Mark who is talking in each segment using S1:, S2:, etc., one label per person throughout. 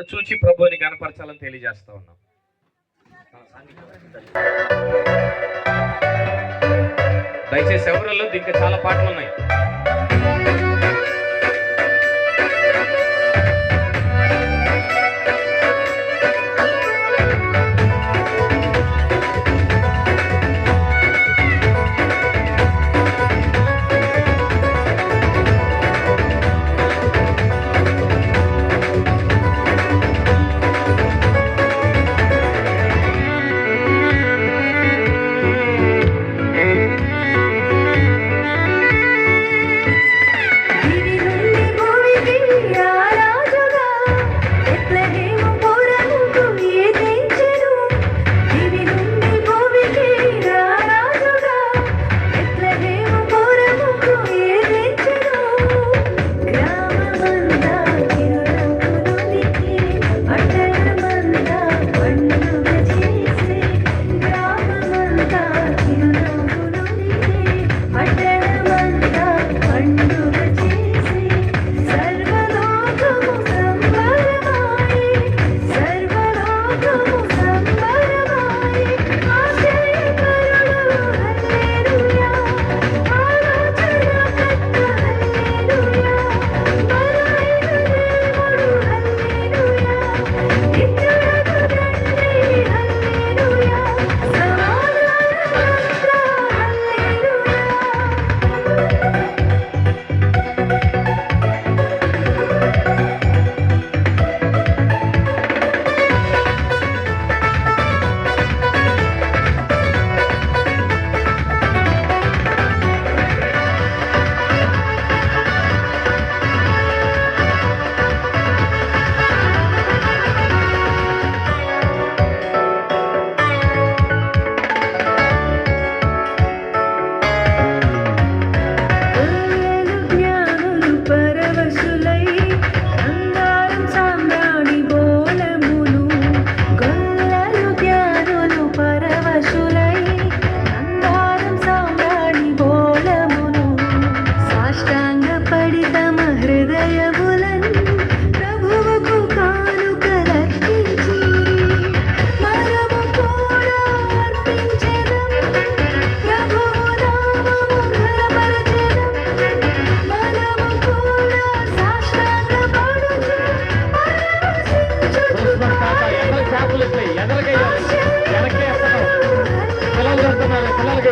S1: అక్కడ చూచి ప్రభువుని కనపరచాలని తెలియజేస్తా ఉన్నాం. దయచేసి ఎవరల్లో ఇంకా చాలా పాటలు ఉన్నాయి.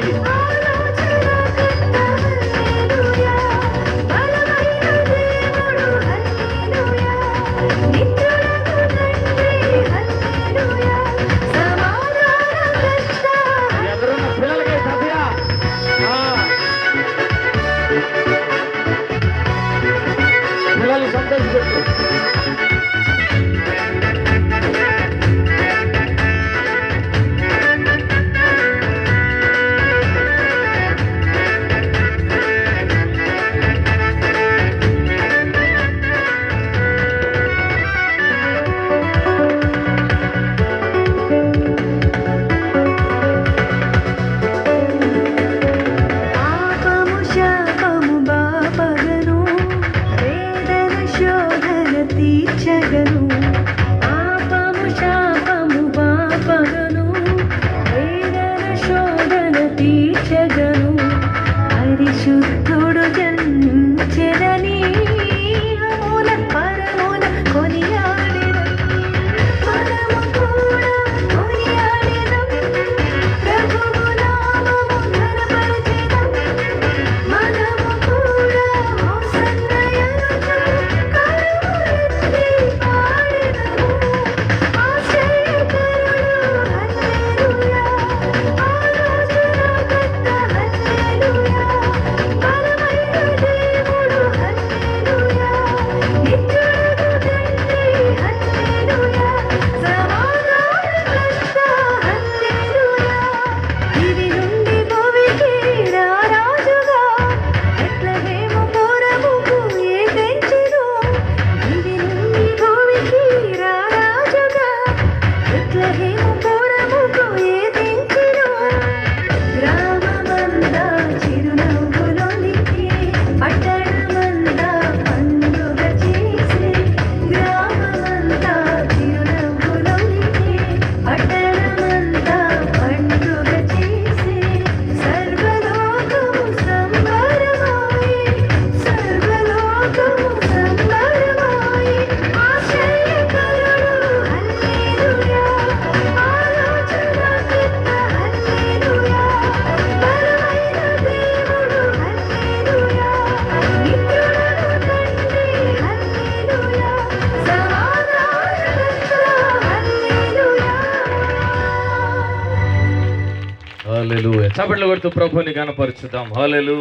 S2: Thank you. పగను పాపము శాపము పాపగను వేదన శోధన తీర్చగను. పరిశుద్ధుడు జన్మించదని
S1: చప్పట్లు కొడుతూ ప్రభుని కనపరుచుతాం హలెలు